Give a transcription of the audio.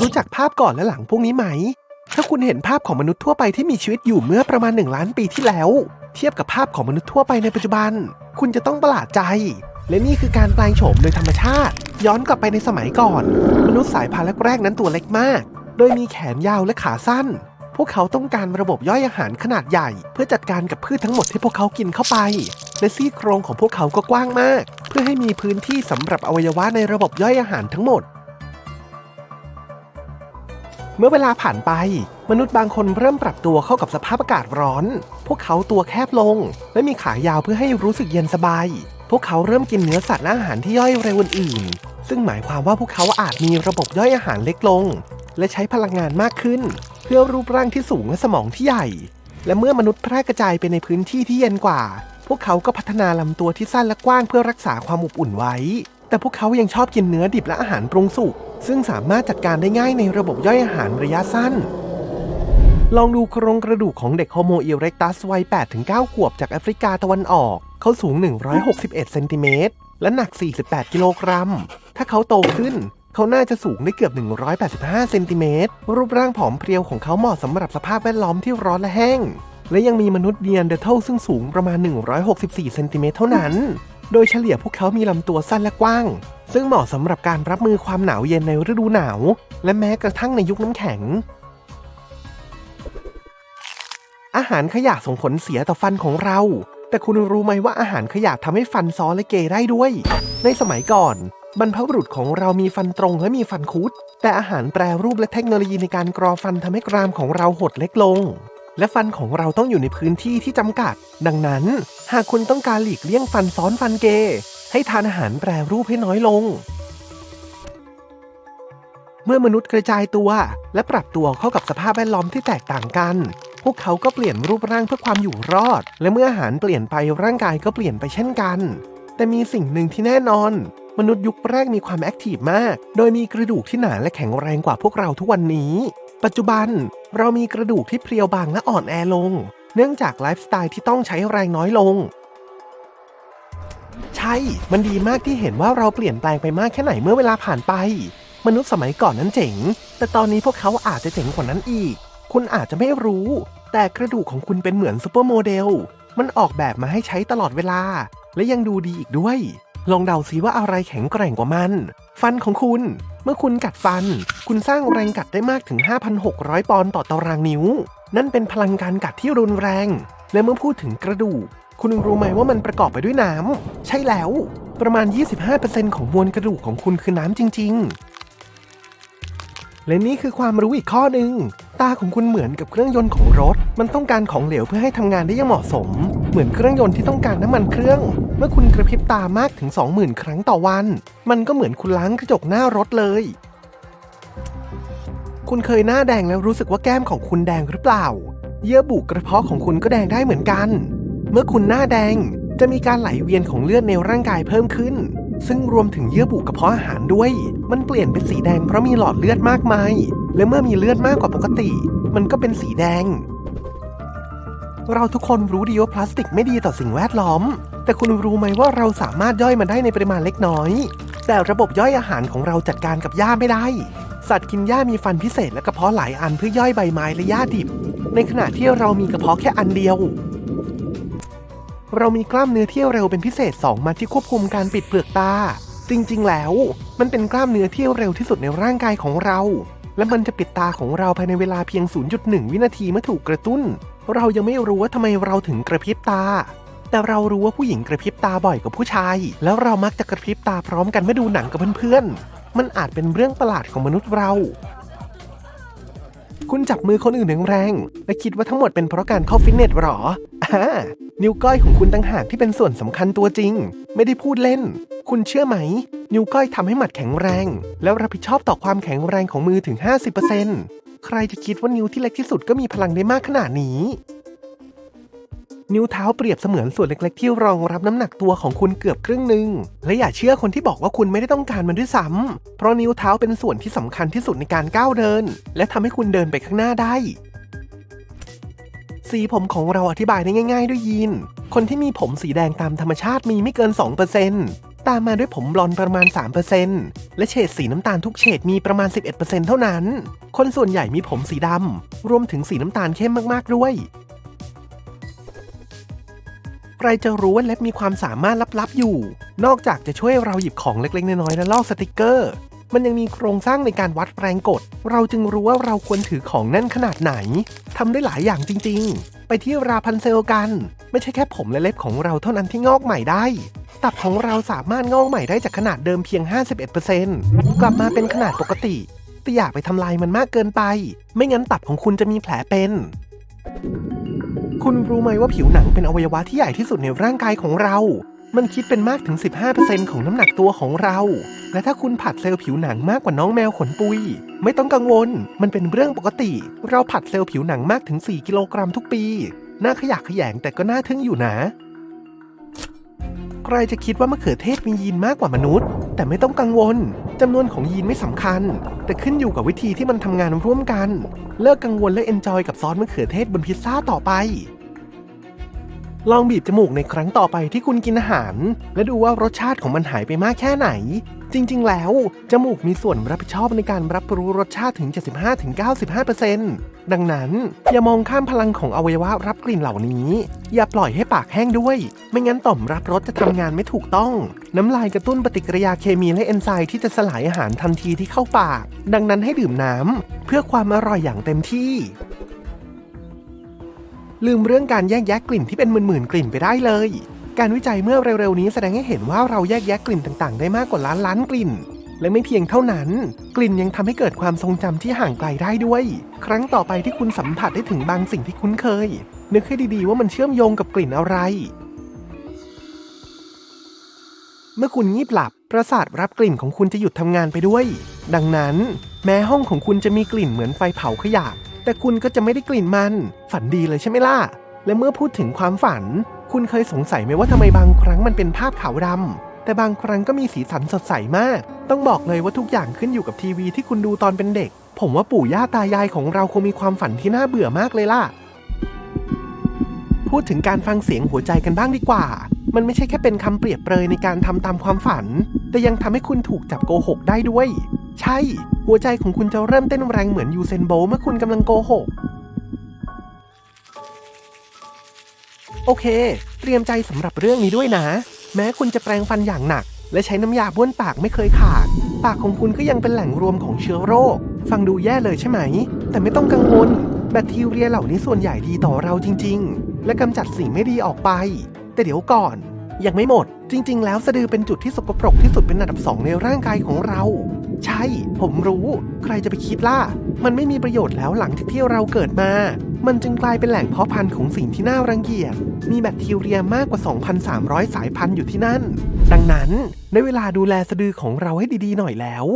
รู้จักภาพก่อนและหลังพวกนี้ไหม ถ้าคุณเห็นภาพของมนุษย์ทั่วไปที่มีชีวิตอยู่เมื่อประมาณ 1 ล้านปีที่แล้ว เทียบกับภาพของมนุษย์ทั่วไปในปัจจุบัน คุณจะต้องประหลาดใจ และนี่คือการแปลงโฉมโดยธรรมชาติ ย้อนกลับไปในสมัยก่อน มนุษย์สายพันธุ์แรกๆนั้นตัวเล็กมาก โดยมีแขนยาวและขาสั้น พวกเขาต้องการระบบย่อยอาหารขนาดใหญ่ เพื่อจัดการกับพืชทั้งหมดที่พวกเขากินเข้าไปและซี่โครงของพวกเขาก็กว้างมาก เพื่อให้มีพื้นที่สำหรับอวัยวะในระบบย่อยอาหารทั้งหมด เมื่อเวลาผ่านไป มนุษย์บางคนเริ่มปรับตัวเข้ากับสภาพอากาศร้อน พวกเขาตัวแคบลง และมีขายาวเพื่อให้รู้สึกเย็นสบาย พวกเขาเริ่มกินเนื้อสัตว์และอาหารที่ย่อยเร็วอื่นๆซึ่งหมายความว่าพวกเขาอาจมีระบบย่อยอาหารเล็กลง และใช้พลังงานมากขึ้น เพื่อรูปร่างที่สูงและสมองที่ใหญ่ และเมื่อมนุษย์แพร่กระจายไปในพื้นที่ที่เย็นกว่า พวกเขาก็พัฒนาลำตัวที่สั้นและกว้างเพื่อรักษาความอบอุ่นไว้ แต่พวกเขายังชอบกินเนื้อดิบและอาหารปรุงสุก ซึ่งสามารถจัดการได้ง่ายในระบบย่อยอาหารระยะสั้น ลองดูโครงกระดูกของเด็กโฮโมอีเร็กตัสวัย 8-9 ขวบจากแอฟริกาตะวันออก เขาสูง 161 เซนติเมตร และหนัก 48 กิโลกรัม ถ้าเขาโตขึ้น เขาน่าจะสูงได้เกือบ 185 เซนติเมตร รูปร่างผอมเพรียวของเขาเหมาะสำหรับสภาพแวดล้อมที่ร้อนและแห้ง และยังมีมนุษย์เนียนเดอร์เทลซึ่งสูงประมาณ 164 เซนติเมตรเท่านั้น โดยเฉลี่ยพวกเขามีลำตัวสั้นและกว้าง ซึ่งเหมาะสำหรับการรับมือความหนาวเย็นในฤดูหนาว และแม้กระทั่งในยุคน้ำแข็ง อาหารขยะส่งผลเสียต่อฟันของเรา แต่คุณรู้ไหมว่าอาหารขยะทำให้ฟันซ้อและเกยได้ด้วย ในสมัยก่อน บรรพบุรุษของเรามีฟันตรงและมีฟันคุด แต่อาหารแปรรูปและเทคโนโลยีในการกรอฟันทำให้กรามของเราหดเล็กลงและฟันของเราต้องอยู่ในพื้นที่ที่จำกัด ดังนั้น หากคุณต้องการหลีกเลี่ยงฟันซ้อนฟันเกย ให้ทานอาหารแปรรูปให้น้อยลง เมื่อมนุษย์กระจายตัวและปรับตัวเข้ากับสภาพแวดล้อมที่แตกต่างกัน พวกเขาก็เปลี่ยนรูปร่างเพื่อความอยู่รอด และเมื่ออาหารเปลี่ยนไปร่างกายก็เปลี่ยนไปเช่นกัน แต่มีสิ่งหนึ่งที่แน่นอน มนุษย์ยุคแรกมีความแอคทีฟมาก โดยมีกระดูกที่หนาและแข็งแรงกว่าพวกเราทุกวันนี้ ปัจจุบันเรามีกระดูกที่เพรียวบางและอ่อนแอลง เนื่องจากไลฟ์สไตล์ที่ต้องใช้แรงน้อยลง ใช่ มันดีมากที่เห็นว่าเราเปลี่ยนแปลงไปมากแค่ไหนเมื่อเวลาผ่านไป มนุษย์สมัยก่อนนั้นเจ๋ง แต่ตอนนี้พวกเขาอาจจะเจ๋งกว่านั้นอีก คุณอาจจะไม่รู้ แต่กระดูกของคุณเป็นเหมือนซูเปอร์โมเดล มันออกแบบมาให้ใช้ตลอดเวลา และยังดูดีอีกด้วย ลองเดาซิว่าอะไรแข็งแกร่งกว่ามัน ฟันของคุณ เมื่อคุณกัดฟัน คุณสร้างแรงกัดได้มากถึง 5,600 ปอนด์ต่อตารางนิ้ว นั่นเป็นพลังการกัดที่รุนแรง และเมื่อพูดถึงกระดูก คุณรู้ไหมว่ามันประกอบไปด้วยน้ำ ใช่แล้ว ประมาณ 25%ของมวลกระดูกของคุณคือน้ำจริง ๆ และนี่คือความรู้อีกข้อหนึ่ง ตาของคุณเหมือนกับเครื่องยนต์ของรถ มันต้องการของเหลวเพื่อให้ทำงานได้อย่างเหมาะสม เหมือนเครื่องยนต์ที่ต้องการน้ำมันเครื่อง เมื่อคุณกระพริบตามากถึง 20,000 ครั้งต่อวัน มันก็เหมือนคุณล้างกระจกหน้ารถเลย คุณเคยหน้าแดงแล้วรู้สึกว่าแก้มของคุณแดงหรือเปล่า เยื่อบุกระเพาะของคุณก็แดงได้เหมือนกัน เมื่อคุณหน้าแดงจะมีการไหลเวียนของเลือดในร่างกายเพิ่มขึ้น ซึ่งรวมถึงเยื่อบุกระเพาะอาหารด้วย มันเปลี่ยนเป็นสีแดงเพราะมีหลอดเลือดมากมาย และเมื่อมีเลือดมากกว่าปกติ มันก็เป็นสีแดง เราทุกคนรู้ดีว่าพลาสติกไม่ดีต่อสิ่งแวดล้อม แต่คุณรู้ไหมว่าเราสามารถย่อยมันได้ในปริมาณเล็กน้อย แต่ระบบย่อยอาหารของเราจัดการกับหญ้าไม่ได้ สัตว์กินหญ้ามีฟันพิเศษและกระเพาะหลายอันเพื่อย่อยใบไม้และหญ้าดิบ ในขณะที่เรามีกระเพาะแค่อันเดียว เรามีกล้ามเนื้อที่เร็วเป็นพิเศษ 2มัดที่ควบคุมการปิดเปลือกตา จริง ๆ แล้ว มันเป็นกล้ามเนื้อที่เร็วที่สุดในร่างกายของเรา และมันจะปิดตาของเราภายในเวลาเพียง 0.1 วินาทีเมื่อถูกกระตุ้น เรายังไม่รู้ว่าทำไมเราถึงกระพริบตา แต่เรารู้ว่าผู้หญิงกระพริบตาบ่อยกว่าผู้ชาย แล้วเรามักจะกระพริบตาพร้อมกันเมื่อดูหนังกับเพื่อนๆ มันอาจเป็นเรื่องประหลาดของมนุษย์เราคุณจับมือคนอื่นแรงๆและคิดว่าทั้งหมดเป็นเพราะการเข้าฟิตเนสหรอ อ่านิ้วก้อยของคุณต่างหากที่เป็นส่วนสำคัญตัวจริง ไม่ได้พูดเล่น คุณเชื่อไหม นิ้วก้อยทำให้หมัดแข็งแรง แล้วรับผิดชอบต่อความแข็งแรงของมือถึง 50%ใครจะคิดว่านิ้วที่เล็กที่สุดก็มีพลังได้มากขนาดนี้ นิ้วเท้าเปรียบเสมือนส่วนเล็ก ๆ ที่รองรับน้ำหนักตัวของคุณเกือบครึ่งหนึ่งและอย่าเชื่อคนที่บอกว่าคุณไม่ได้ต้องการมันด้วยซ้ำเพราะนิ้วเท้าเป็นส่วนที่สำคัญที่สุดในการก้าวเดิน และทำให้คุณเดินไปข้างหน้าได้ สีผมของเราอธิบายได้ง่าย ๆ ด้วยยีน คนที่มีผมสีแดงตามธรรมชาติมีไม่เกิน 2%ตามมาด้วยผมบลอนประมาณ 3%และเฉดสีน้ำตาลทุกเฉดมีประมาณ 11%เท่านั้น คนส่วนใหญ่มีผมสีดำรวมถึงสีน้ำตาลเข้มมากๆด้วยใครจะรู้ว่าเล็บมีความสามารถลับๆอยู่ นอกจากจะช่วยเราหยิบของเล็กๆ น้อยๆ และลอกสติกเกอร์ มันยังมีโครงสร้างในการวัดแรงกด เราจึงรู้ว่าเราควรถือของแน่นขนาดไหน ทำได้หลายอย่างจริง ๆ ไปที่ราพันเซลกัน ไม่ใช่แค่ผมและเล็บของเราเท่านั้นที่งอกใหม่ได้ ตับของเราสามารถงอกใหม่ได้จากขนาดเดิมเพียง 51%กลับมาเป็นขนาดปกติแต่อยากไปทำลายมันมากเกินไป ไม่งั้นตับของคุณจะมีแผลเป็น คุณรู้ไหมว่าผิวหนังเป็นอวัยวะที่ใหญ่ที่สุดในร่างกายของเรา มันคิดเป็นมากถึง 15%ของน้ำหนักตัวของเรา และถ้าคุณผัดเซลล์ผิวหนังมากกว่าน้องแมวขนปุย ไม่ต้องกังวล มันเป็นเรื่องปกติ เราผัดเซลล์ผิวหนังมากถึง 4 กิโลกรัมทุกปี น่าขยะแขยงแต่ก็น่าทึ่งอยู่นะใครจะคิดว่ามะเขือเทศมียีนมากกว่ามนุษย์ แต่ไม่ต้องกังวลจำนวนของยีนไม่สำคัญ แต่ขึ้นอยู่กับวิธีที่มันทำงานร่วมกัน เลิกกังวลและเอนจอยกับซอสมะเขือเทศบนพิซซ่าต่อไป ลองบีบจมูกในครั้งต่อไปที่คุณกินอาหาร และดูว่ารสชาติของมันหายไปมากแค่ไหน จริง ๆ แล้ว จมูกมีส่วนรับผิดชอบในการรับรู้รสชาติถึง 75-95%ดังนั้น อย่ามองข้ามพลังของอวัยวะรับกลิ่นเหล่านี้ อย่าปล่อยให้ปากแห้งด้วย ไม่งั้นต่อมรับรสจะทำงานไม่ถูกต้อง น้ำลายกระตุ้นปฏิกิริยาเคมีและเอนไซม์ที่จะสลายอาหารทันทีที่เข้าปาก ดังนั้นให้ดื่มน้ำเพื่อความอร่อยอย่างเต็มที่ลืมเรื่องการแยกแยะกลิ่นที่เป็นหมื่นๆกลิ่นไปได้เลย การวิจัยเมื่อเร็วๆนี้แสดงให้เห็นว่าเราแยกแยะกลิ่นต่างๆ ได้มากกว่าล้านล้านกลิ่น และไม่เพียงเท่านั้น กลิ่นยังทำให้เกิดความทรงจำที่ห่างไกลได้ด้วย ครั้งต่อไปที่คุณสัมผัสได้ถึงบางสิ่งที่คุ้นเคย นึกให้ดีๆว่ามันเชื่อมโยงกับกลิ่นอะไร เมื่อคุณงีบหลับประสาทรับกลิ่นของคุณจะหยุดทำงานไปด้วย ดังนั้น แม้ห้องของคุณจะมีกลิ่นเหมือนไฟเผาขยะแต่คุณก็จะไม่ได้กลิ่นมัน ฝันดีเลยใช่ไหมล่ะ และเมื่อพูดถึงความฝัน คุณเคยสงสัยไหมว่าทำไมบางครั้งมันเป็นภาพขาวดำแต่บางครั้งก็มีสีสันสดใสมาก ต้องบอกเลยว่าทุกอย่างขึ้นอยู่กับทีวีที่คุณดูตอนเป็นเด็ก ผมว่าปู่ย่าตายายของเราคงมีความฝันที่น่าเบื่อมากเลยล่ะ พูดถึงการฟังเสียงหัวใจกันบ้างดีกว่า มันไม่ใช่แค่เป็นคำเปรียบเปรยในการทำตามความฝัน แต่ยังทำให้คุณถูกจับโกหกได้ด้วย ใช่ หัวใจของคุณจะเริ่มเต้นแรงเหมือนยูเซนโบว์เมื่อคุณกำลังโกหก โอเค เตรียมใจสำหรับเรื่องนี้ด้วยนะ แม้คุณจะแปรงฟันอย่างหนัก และใช้น้ำยาบ้วนปากไม่เคยขาด ปากของคุณก็ยังเป็นแหล่งรวมของเชื้อโรค ฟังดูแย่เลยใช่ไหม แต่ไม่ต้องกังวล แบคทีเรียเหล่านี้ส่วนใหญ่ดีต่อเราจริง ๆ และกำจัดสิ่งไม่ดีออกไป แต่เดี๋ยวก่อน ยังไม่หมด จริง ๆ แล้วสะดือเป็นจุดที่สกปรกที่สุดเป็นอันดับสองในร่างกายของเรา ใช่ ผมรู้ ใครจะไปคิดล่ะ มันไม่มีประโยชน์แล้วหลังจากที่เราเกิดมา มันจึงกลายเป็นแหล่งเพาะพันธุ์ของสิ่งที่น่ารังเกียจ มีแบคทีเรียมากกว่า 2,300 สายพันธุ์อยู่ที่นั่น ดังนั้น ในเวลาดูแลสะดือของเราให้ดีๆหน่อยแล้ว